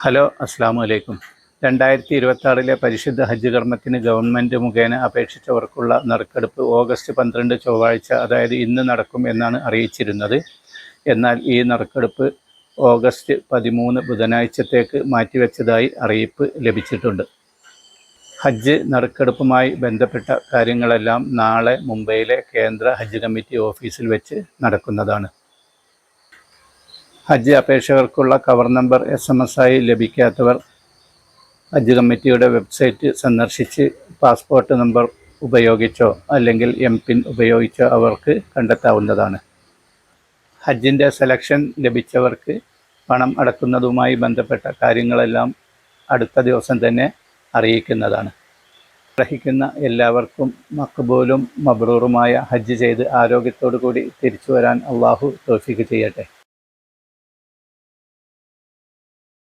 Hello അസ്സാമു അലൈക്കും രണ്ടായിരത്തി ഇരുപത്തി പരിശുദ്ധ ഹജ്ജ് കർമ്മത്തിന് ഗവൺമെന്റ് മുഖേന അപേക്ഷിച്ചവർക്കുള്ള നറുക്കെടുപ്പ് ഓഗസ്റ്റ് പന്ത്രണ്ട് ചൊവ്വാഴ്ച അതായത് ഇന്ന് നടക്കും എന്നാണ് അറിയിച്ചിരുന്നത്. എന്നാൽ ഈ നറുക്കെടുപ്പ് ഓഗസ്റ്റ് പതിമൂന്ന് ബുധനാഴ്ചത്തേക്ക് മാറ്റിവെച്ചതായി അറിയിപ്പ് ലഭിച്ചിട്ടുണ്ട്. ഹജ്ജ് നറുക്കെടുപ്പുമായി ബന്ധപ്പെട്ട കാര്യങ്ങളെല്ലാം നാളെ മുംബൈയിലെ കേന്ദ്ര ഹജ്ജ് കമ്മിറ്റി ഓഫീസിൽ വെച്ച് നടക്കുന്നതാണ്. ഹജ്ജ് അപേക്ഷകർക്കുള്ള cover number S M S ആയി ലഭിക്കാത്തവർ ഹജ്ജ് കമ്മിറ്റിയുടെ വെബ്സൈറ്റ് സന്ദർശിച്ച് പാസ്പോർട്ട് നമ്പർ ഉപയോഗിച്ചോ അല്ലെങ്കിൽ എം പിൻ ഉപയോഗിച്ചോ അവർക്ക് കണ്ടെത്താവുന്നതാണ്. ഹജ്ജിന്റെ സെലക്ഷൻ ലഭിച്ചവർക്ക് പണം അടക്കുന്നതുമായി ബന്ധപ്പെട്ട കാര്യങ്ങളെല്ലാം അടുത്ത ദിവസം തന്നെ അറിയിക്കുന്നതാണ്. ഗ്രഹിക്കുന്ന എല്ലാവർക്കും മക്ബൂലും മബ്രൂറുമായ ഹജ്ജ് ചെയ്ത് ആരോഗ്യത്തോടു കൂടി തിരിച്ചു വരാൻ അള്ളാഹു തോഫിക്ക് ചെയ്യട്ടെ.